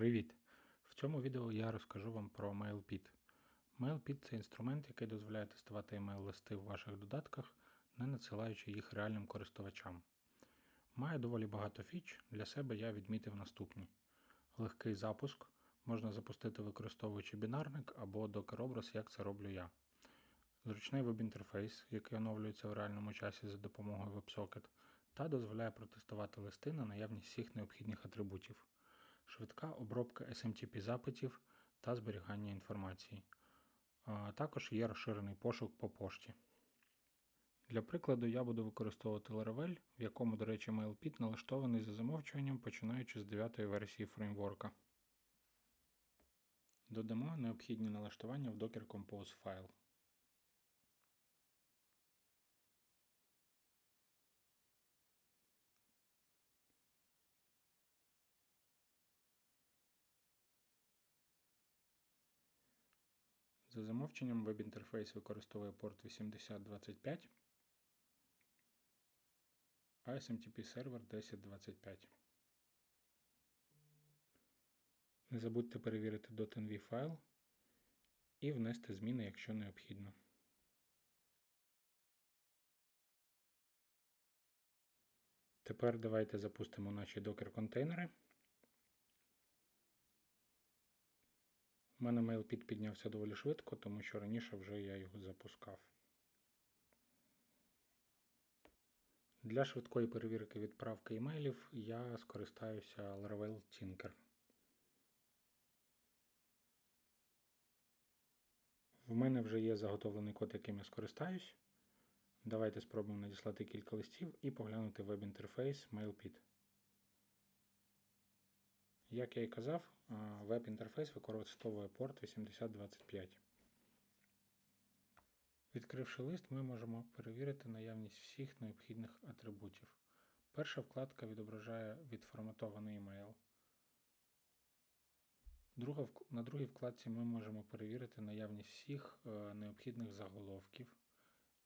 Привіт! В цьому відео я розкажу вам про MailPit. MailPit це інструмент, який дозволяє тестувати email-листи в ваших додатках, не надсилаючи їх реальним користувачам. Має доволі багато фіч, для себе я відмітив наступні: легкий запуск, можна запустити використовуючи бінарник або докер-образ, як це роблю я. Зручний веб-інтерфейс, який оновлюється в реальному часі за допомогою WebSocket, та дозволяє протестувати листи на наявність всіх необхідних атрибутів швидка обробка SMTP запитів та зберігання інформації. Також є розширений пошук по пошті. Для прикладу, я буду використовувати Laravel, в якому, до речі, MailPit налаштований за замовчуванням, починаючи з 9 версії фреймворка. Додамо необхідні налаштування в Docker Compose файл. За замовченням веб-інтерфейс використовує порт 8025, а SMTP сервер 1025. Не забудьте перевірити .env файл і внести зміни, якщо необхідно. Тепер давайте запустимо наші докер-контейнери. У мене MailPit піднявся доволі швидко, тому що раніше вже я його запускав. Для швидкої перевірки відправки емейлів я скористаюся Laravel Tinker. В мене вже є заготовлений код, яким я скористаюсь. Давайте спробуємо надіслати кілька листів і поглянути веб-інтерфейс MailPit. Як я і казав, веб-інтерфейс використовує порт 8025. Відкривши лист, ми можемо перевірити наявність всіх необхідних атрибутів. Перша вкладка відображає відформатований емейл. На другій вкладці ми можемо перевірити наявність всіх е, необхідних заголовків.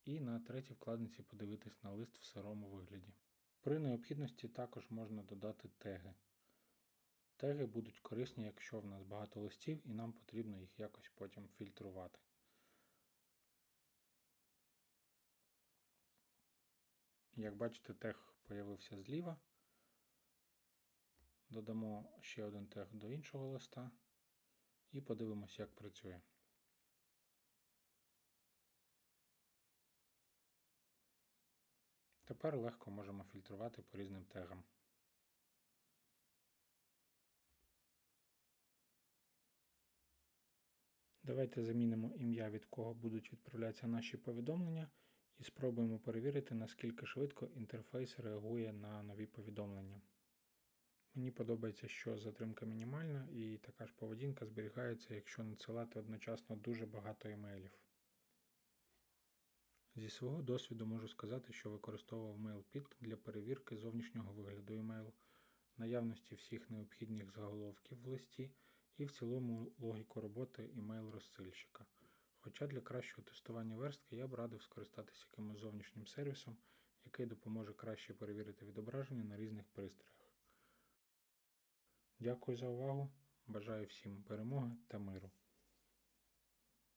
І на третій вкладниці подивитись на лист в сирому вигляді. При необхідності також можна додати теги. Теги будуть корисні, якщо в нас багато листів, і нам потрібно їх якось потім фільтрувати. Як бачите, тег появився зліва. Додамо ще один тег до іншого листа і подивимося, як працює. Тепер легко можемо фільтрувати по різним тегам. Давайте замінимо ім'я, від кого будуть відправлятися наші повідомлення, і спробуємо перевірити, наскільки швидко інтерфейс реагує на нові повідомлення. Мені подобається, що затримка мінімальна і така ж поведінка зберігається, якщо надсилати одночасно дуже багато емейлів. Зі свого досвіду можу сказати, що використовував MailPit для перевірки зовнішнього вигляду емейлу, наявності всіх необхідних заголовків в листі і в цілому логіку роботи імейл-розсильщика. Хоча для кращого тестування верстки я б радив скористатися якимось зовнішнім сервісом, який допоможе краще перевірити відображення на різних пристроях. Дякую за увагу! Бажаю всім перемоги та миру!